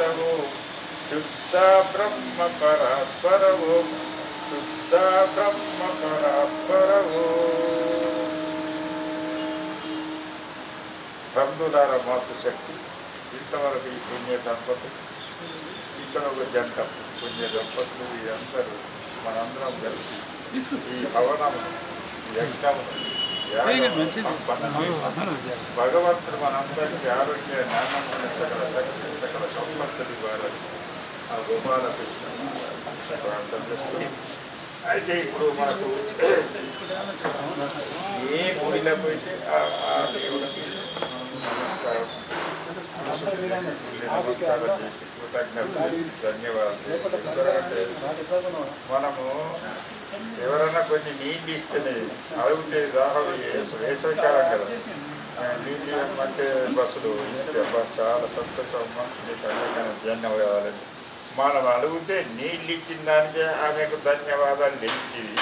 వితవో శుద్ధ బ్రహ్మ పరాత్పరవో. శుద్ధ బ్రహ్మ పరాత్పరవో. బంధుదార మాతృశక్తి ఇంతవరకు ఈ పుణ్య దంపతులు ఇక్కడ ఒక జంట పుణ్య దంపతులు వీరందరూ మనందరం కలిసి ఈ హవనము యజ్ఞము భగవంతుడు మనందరికీ ఆరోగ్య జ్ఞానం సకల శక్తి సకల సంపత్తులు ఇవ్వాలని ఆ గోపాలకృష్ణ ప్రార్థన చేస్తున్నాం. అయితే ఇప్పుడు మనకు ఏ గుడిలో పోయితే ఆ- దేవుడికి నమస్కారం నమస్కారం చేసి కృతజ్ఞతలు ధన్యవాదాలు మనము ఎవరైనా కొంచెం నీళ్ళు ఇస్తేనే అడిగితే దాహం వేసవికాలం కదా. నీళ్ళు ఇవ్వమంటే బస్సులు ఇస్తే చాలా సంతోషం అమ్మా నీకు అన్నిటికన్నా మనం అడిగితే నీళ్ళు ఇచ్చిన దానికే ఆమెకు ధన్యవాదాలు తెలిసింది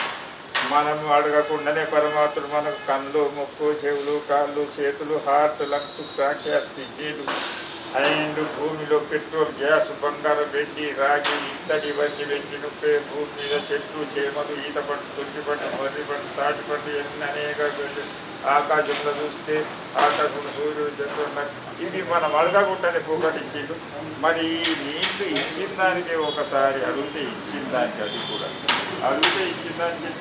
మనం అడగకుండానే పరమాత్ముడు మనకు కళ్ళు ముక్కు చెవులు కాళ్ళు చేతులు హార్ట్ లంగ్స్ బ్రాంకియాస్ కిడ్నీలు అండ్ భూమిలో పెట్రోల్ గ్యాస్ బంగారం పెట్టి రాగి ఇత్తడి వంటి వెండి నొప్పే భూమి మీద చెట్లు చేమలు ఈత పండు తొట్టి పండు మర్రి పండు తాటి పండు ఎన్ని అనేక ఆకాశంలో చూస్తే ఆకాశంలో సూర్యుడు చంద్రుడు ఇవి మనం అడగకుండానే పోగొట్టించిండు. మరి ఈ నీళ్ళు ఇచ్చిన దానికి ఒకసారి అడిగితే ఇచ్చిన దానికి అది కూడా. అడిగితే ఇచ్చిన దానికి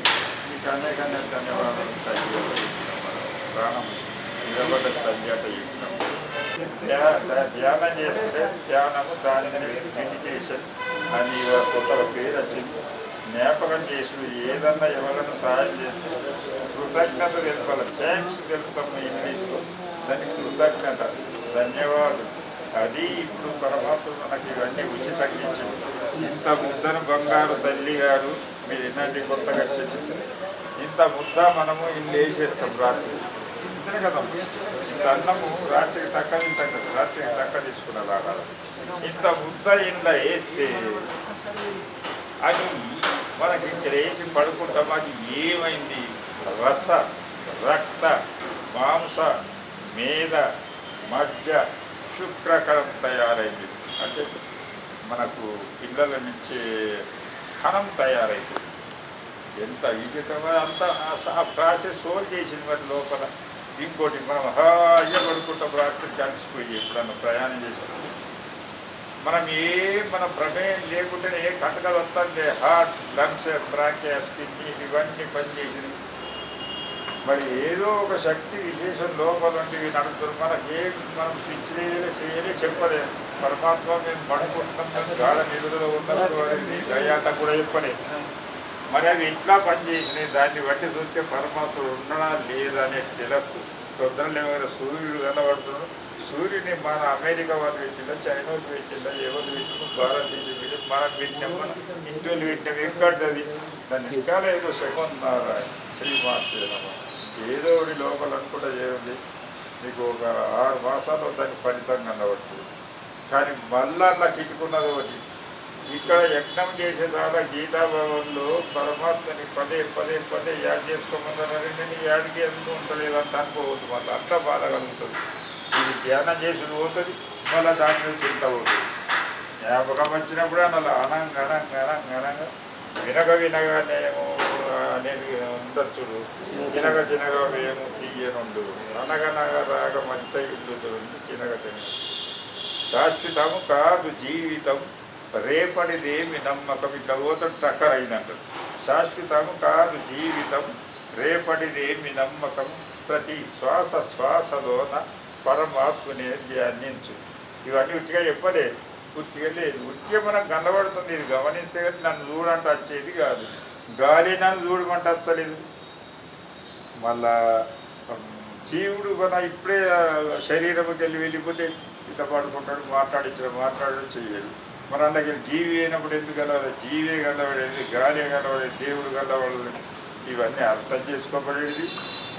మీకు అనేక అనేక ధన్యవాదాలు. తగ్గి ప్రాణం నిలబడ్డ తగ్గాట ఇచ్చినాం ధ్యానం చేస్తే ధ్యానము దానిని మెడిటేషన్ అని ఇవాళ కొత్త పేరు వచ్చింది జ్ఞాపకం చేసి ఏదన్నా ఎవరైనా సహాయం చేస్తే కృతజ్ఞత తెలుపాలి థ్యాంక్స్ తెలుపుతాం ఇంగ్లీష్లో దానికి కృతజ్ఞత ధన్యవాదాలు అది ఇప్పుడు పరమాత్మ మనకి ఇవన్నీ ఉచితంగా ఇచ్చింది ఇంత ముద్దను బంగారు తల్లి గారు మీరు ఇలాంటి కొత్తగా చెప్పింది ఇంత ముద్ద మనము ఇల్లు వేసేస్తాం రాత్రి. ఇంతనే కదా. అన్నము రాత్రికి తక్క తింటాం కదా రాత్రికి తక్క తీసుకున్నారు ఆహారం ఇంత ముద్ద ఇంట్లో వేస్తే అది మనకి ఇక్కడ వేసి పడుకుంటాం అది ఏమైంది? రస రక్త మాంస మేద మధ్య శుక్రకరం తయారైంది. అంటే మనకు పిల్లల నుంచి కణం తయారైంది. ఎంత విచిత్రమో అంత ఆ- ఆ ప్రాసెస్ సోల్ చేసింది మరి లోపల. ఇంకోటి మనం హాయిగా పడుకుంటాం రాత్రి కలిసిపోయి ఎప్పుడన్నా ప్రయాణం చేసినప్పుడు మనం ఏ మన ప్రమేయం లేకుండానే ఏ కంటకలు వస్తుంది హార్ట్ లంగ్స్ బ్రాంకియాస్ కిడ్నీ ఇవన్నీ పనిచేసినవి మరి ఏదో ఒక శక్తి విశేషం లోపల నుండి నడుపుతుంది మనకి ఏం మనం స్విచ్ చేయలే చేయలే చెప్పలే. పరమాత్మ మేము పడుకుంటున్నాం గాఢ నిధులలో ఉన్నప్పుడు అది దయాత కూడా చెప్పలేదు మరి అవి ఎట్లా పనిచేసినాయి దాన్ని బట్టి చూస్తే పరమాత్ముడు ఉండడా లేదా అనేది తెలుస్తూ పొద్దున ఏమైనా సూర్యుడు కనబడుతున్నాడు. సూర్యుని మన అమెరికా వాళ్ళు పెట్టిందా చైనా వాళ్ళు పెట్టిందా ఎవరు పెట్టిందో భారతదేశం పెట్టి మనం పెట్టినాం మన ఇంటి వాళ్ళు పెట్టినాం. ఎక్కడది దాన్ని ఇంకా ఏదో శకుంన్నారా శ్రీమాత ఏదో ఒకటి లోపల అనుకుంటా చేయండి మీకు ఒక ఆరు మాసాలు దానికి ఫలితం కనబడుతుంది. కానీ మళ్ళా అలా కిట్టుకున్నది ఒకటి. ఇక్కడ యజ్ఞం చేసే ద్వారా గీతాభవన్లో పరమాత్మని పదే పదే పదే యాడ్ చేసుకోమన్నారని నేను యాడికి ఎందుకు ఉంటలేదు అంత అనుకోవద్దు మళ్ళీ. అట్లా బాధ కలుగుతుంది. ఇది ధ్యానం చేసి పోతుంది మళ్ళీ దాని నుంచి చింత పోతుంది. జ్ఞాపకం వచ్చినప్పుడు అలా అనంగా అనంగా అనంగా అనంగా. వినగ వినగానేమో అనేది ఉండొచ్చు తినగ తినగ వేము తీయనుండు అనగనగా రాగ మంచి ఇల్లు తినగ తినగ. శాశ్వతము కాదు జీవితం. రేపటిదేమి నమ్మకం ఇట్లా పోతాడు టక్కరైనట్టు శాశ్వతము కాదు జీవితం రేపటిదేమి నమ్మకం ప్రతి శ్వాస శ్వాసలోన పరమాత్మనే ధ్యానించు. ఇవన్నీ ఉట్టిగా చెప్పలే. పూర్తిగా లేదు. ఉట్టిగా మనకు కనబడుతుంది ఇది గమనిస్తే కానీ నన్ను చూడంటే వచ్చేది కాదు. గాలి నన్ను చూడమంటే వస్తలేదు. మళ్ళా జీవుడు మన ఇప్పుడే శరీరం శరీరంకి వెళ్ళి వెళ్ళిపోతే ఇట్లా పడుకుంటాడు మాట్లాడించడం మాట్లాడడం చేయలేదు మన దగ్గర జీవి అయినప్పుడు ఎందుకు కలవాలి జీవే కలవడేది గాలి కలవడేది దేవుడు కలవడేది ఇవన్నీ అర్థం చేసుకోబడేది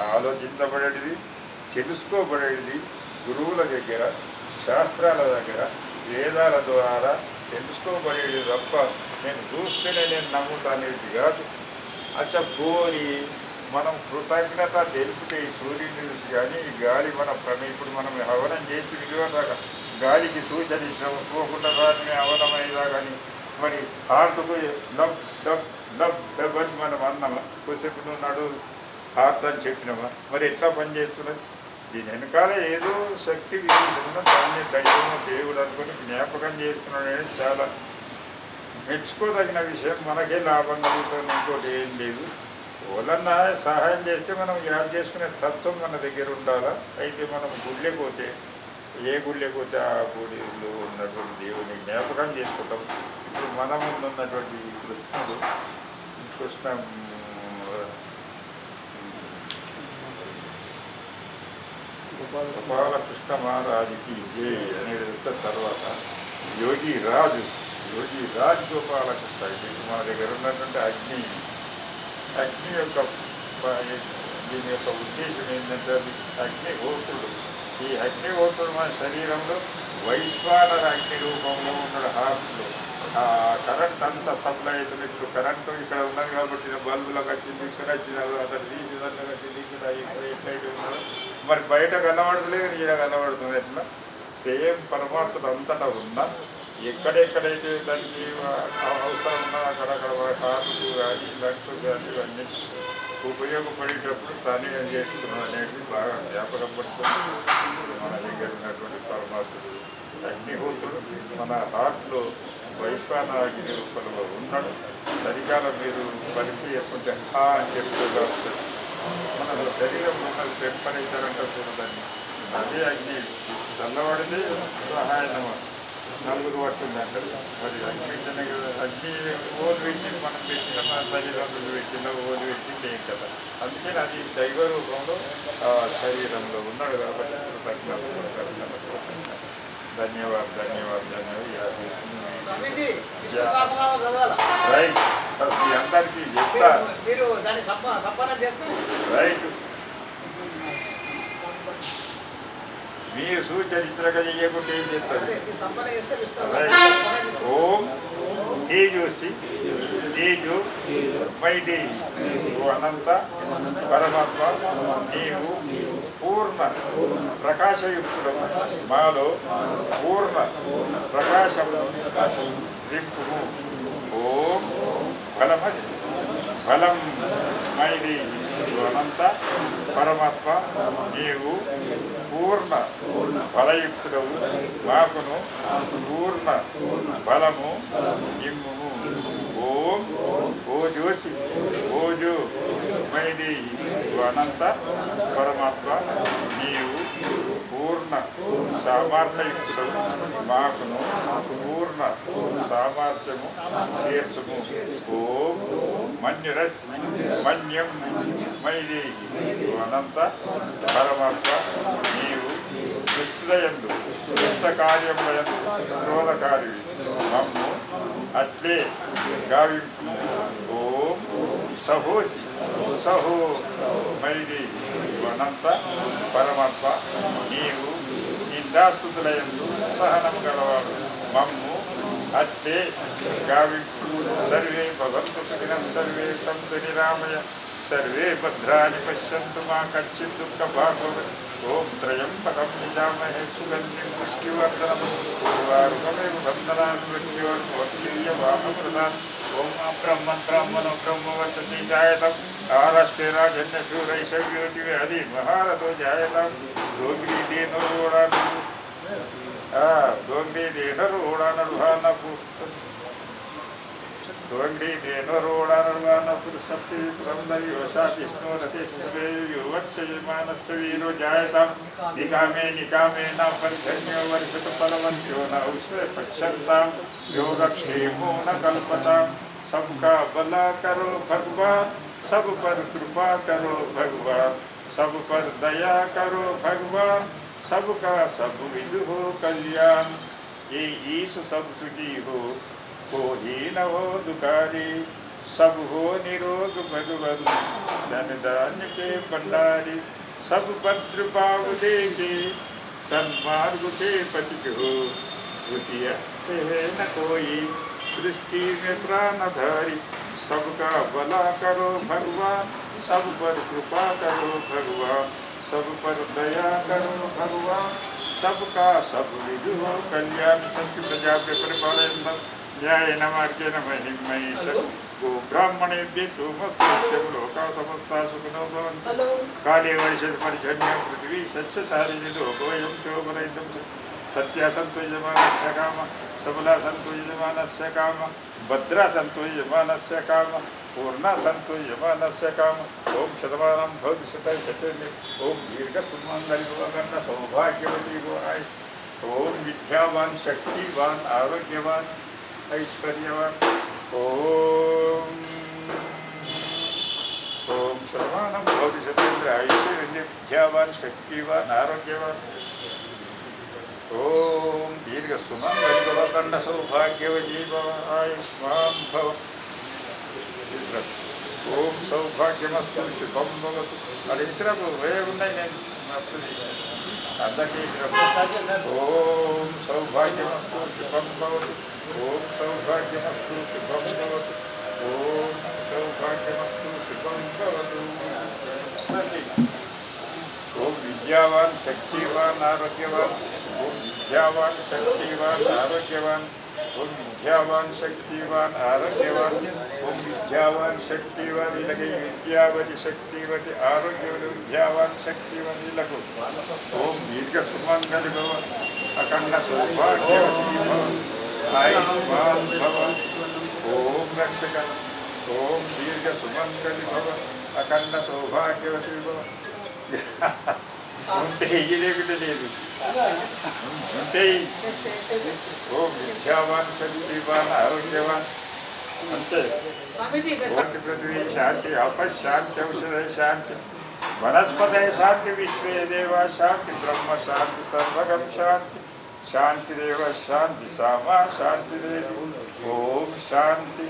ఆలోచించబడేది తెలుసుకోబడేది గురువుల దగ్గర శాస్త్రాల దగ్గర వేదాల ద్వారా తెలుసుకోబడేది తప్ప నేను చూస్తేనే నేను నమ్ముతానేది కాదు. అచ్చ పోని మనం కృతజ్ఞత తెలిపితే ఈ సూర్యుని చూసి కానీ ఈ గాలి మన ప్రమే ఇప్పుడు మనం హవనం చేసి దాకా గాలికి సూచన ఇచ్చినాము పోకుండా వాటిని అవలమయ్యేలా కానీ మరి హార్ట్కు లబ్ డబ్ లబ్ డబ్ అని మనం అన్నామా? కొద్దిసేపు నువ్వు నడు హార్ట్ అని చెప్పినామా? మరి ఎట్లా పనిచేస్తున్నది దీని వెనకాల ఏదో శక్తి విధించిన దాన్ని దైవము దేవుడు అనుకుని జ్ఞాపకం చేసుకున్నాడు అనేది చాలా మెచ్చుకోదగిన విషయం. మనకే లాభం కలుగుతుంది ఇంకోటి ఏం లేదు. ఎవరన్నా సహాయం చేస్తే మనం యాడ్ చేసుకునే తత్వం మన దగ్గర ఉండాలా? అయితే మనం గుళ్ళే పోతే ఏ గుళ్ళే పోతే ఆ గుడిలో ఉన్నటువంటి దేవుని జ్ఞాపకం చేసుకుంటాం. ఇప్పుడు మన ముందు ఉన్నటువంటి కృష్ణుడు కృష్ణ బాలకృష్ణ మహారాజుకి జే అనేది తర్వాత యోగి రాజు యోగి రాజ్ గోపాలకృష్ణ ఇది మన దగ్గర ఉన్నటువంటి అగ్ని అగ్ని యొక్క దీని యొక్క ఉద్దేశం ఏంటంటే అది గోకుడు ఈ అగ్నిహోత్రుడు మన శరీరంలో వైశ్వానర అగ్ని రూపంలో ఉన్నాడు హార్ట్లో ఆ కరెంట్ అంతా సప్లై అవుతుంది ఇప్పుడు కరెంటు ఇక్కడ ఉన్నది కాబట్టి బల్బులకు వచ్చింది ఇక్కడ వచ్చిన అతను తీసి దాంట్లో వచ్చింది ఇక్కడ ఇక్కడ ఎట్లయితే ఉన్నాడు. మరి బయట కనబడతలేదు ఈడ కనబడుతుంది. ఎట్లా? సేమ్ పరమాత్ముడు అంతటా ఉన్నా. ఎక్కడెక్కడైతే దానికి అవసరం ఉన్నా అక్కడక్కడ హార్ట్కు కానీ లంగ్స్ కానీ ఇవన్నీ ఉపయోగపడేటప్పుడు తానే చేసుకున్నాం అనేది బాగా వ్యాపారం పడుతుంది. మన దగ్గర ఉన్నటువంటి పరమాత్ముడు అగ్నిహోత్రుడు మన హార్ట్లో వైశ్వాన అగ్ని రూపంలో ఉన్నాడు. సరికాలం మీరు పరీక్ష చేసుకుంటే హా అని చెప్తూ మన శరీరం ఉన్నది టెంపరేచర్ అంటే చూడదండి అదే అగ్ని చల్లబడితే సహాయం నలుగురు పట్టింది అంటే మరి అగ్ని చిన్న అగ్ని ఓలు పెట్టి మనం పెట్టిన శరీరంలో పెట్టిన ఓలు పెట్టి ఏం కదా. అందుకని అది దైవ రూపంలో శరీరంలో ఉన్నాడు కాబట్టి. ధన్యవాదాలు ధన్యవాదాలు ధన్యవాదాలు. రైట్. మీ అందరికీ చెప్తా. రైట్. మీరు సూచరిత్రగా ఏం సంపన్నం చేసుకుంటారు. ఓం తేజోసి తేజు మైడి ఓ అనంత పరమాత్మ నీవు పూర్ణ ప్రకాశయుక్తుడు మాలో పూర్ణ ప్రకాశము దింపుము ఓం బలమస్ బలం మైడి ఓ అనంత పరమాత్మ నీవు పూర్ణ బలయుక్తుడవు. మాకును పూర్ణ బలము ఇమ్ముము. ఓం ఓజోసి ఓజో మైది అనంత పరమాత్మ నీవు పూర్ణ సామర్థ్యుడు మాకును పూర్ణ సామర్థ్యము చేర్చుము. ఓం మన్యురస్ మన్యం మైది అనంత పరమాత్మ నీవు దుష్టులయందు దుష్ట కార్యములయందు క్రోధకారి మమ్ము అట్లే గావింపు. ఓం సహోసి సహో మైది అనంత పరమాత్మ నీవు నిందాస్తుతులయందు సహనం గలవాడు. మమ్ము అత్తే గావింపు సర్వే భవంతు సుఖినం సర్వే సంతు నిరామయ సర్వే భద్రాన్ని పశ్యంతు మా కచ్చిత్ దుఃఖ భాగవ ఓం త్రయంబకం నిజామహే సుగంధిం పుష్టివర్ధనం. పూర్వారుకమేవ బంధనాన్ మృత్యోర్మోక్షీయ వామప్రదాన్ ఓం బ్రహ్మ బ్రాహ్మణో బ్రహ్మవర్తసి జాయతం. કાલસ્તેના જન્ય સૂરય સવ્યોતિવે હરિ મહારથો જાયતા ડોંગરી દેનો ઓળાનું હા ડોંગરી દેનો ઓળાનું ભાના પુસ્તક ડોંગરી દેનો ઓળાનું ભાના પુરુષસ્તિ બ્રહ્મરી વશા વિષ્ણુ રતિષ્ઠવે યુવત્સયમાનસ્ય વીરો જાયતા નિકામે નિકામે ના પર્જન્ય વર્ષત પલવત્યો ન ઉષ્ણે પક્ષતા યોગક્ષેમો ન કલ્પતા सबका भला करो भगवान सब पर कृपा करो भगवान सब पर दया करो भगवान सबका सब विध हो कल्याण ये ईश सब सुखी हो को ही न हो दुखारी सब हो निरोग भगवन धन धान्य के भंडारी सब भद्र भाव देखे सन्मार्ग के पथिक हो द्वितीय न कोई सृष्टि में प्राणधारी सबका भला करो भगवा सब पर कृपा करो भगवा सब पर दया करो भगवा सबका सब विधु कल्याण। सत्य प्रजा के न्याय न मार्गे गो ब्राह्मणे लोका समस्ता सुखनो भवन्तु। काले वैशत परिजन्य पृथ्वी सस्य सारिणि लोकोऽयं चोपरयितं सत्यम् सत्यासन्तुजमानस्य काम सबला संतोष सबलासन्तुजमानस्य काम भद्रा संतोष भद्रासन्तुजमानस्य काम पूर्णा संतोष पूर्णासन्तुजमानस्य काम। ॐ शतमानं भविष्यत शतने ॐ दीर्घसुमङ्गलिभवकर्ण सौभाग्यवती गो आय ओम विद्यावान, शक्तिवान, आरोग्यवान, ऐश्वर्यवान। ऐश्वर्यवान् ओम ॐ श्रमाणं आयुष्य विद्यावान, शक्तिवान, आरोग्यवान। ఓం దీర్ఘసుమంగళ సౌభాగ్యవజీవాయుష్మాం భవ ఓం సౌభాగ్యమస్తు శుభం భవతు అది విసిరాకు వేరే ఉన్నాయి నేను? అందరికీ ఓం సౌభాగ్యమస్తు శుభం భవతు। ఓం సౌభాగ్యమస్తు శుభం భవతు। ఓం సౌభాగ్యమస్తు శుభం భవతు। ఓం విద్యావాన్ శక్తివాన్ ఆరోగ్యవాన్ ఓం విద్యావాన్ శక్తివాన్ ఆరోగ్యవాన్ ఓం విద్యావాన్ శక్తివాన్ ఆరోగ్యవాన్ ఓం విద్యావాన్ శక్తివాన్ ఇలాగే విద్యావతి శక్తివతి ఆరోగ్యవతి విద్యావాన్ శక్తివతి ఇలాగు ఓం దీర్ఘ సుమంగళి భవ అఖండ సౌభాగ్యవతి భవ ఆయుష్మాన్ భవ ఓం రక్షక ఓం దీర్ఘ సుమంగళి భవ అఖండ సౌభాగ్యవతి यिरेगुडलेली म्हणतेही पृथ्वी शांती अपश शांती औषध शांति शांती वनस्पत आहे शांती देवा शांती ब्रह्म शांति सर्वगम शांति शांति देव शांति सामा शांति देव ओम शांति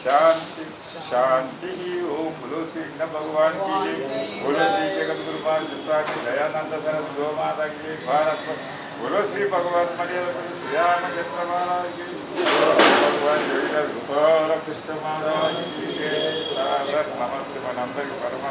शांति शांति ही ओम बोलो श्री कृष्ण भगवान की जय। बोलो श्री जगत गुरुपाल स्वामी दयानंद सरस गो माता की जय। भारत बोलो श्री भगवान मर्यादा पुरुष श्याम चंद्र महाराज की भगवान जोगिराज गोपाल कृष्ण महाराज की जय। सारथ नमस्ते मन परमात्मा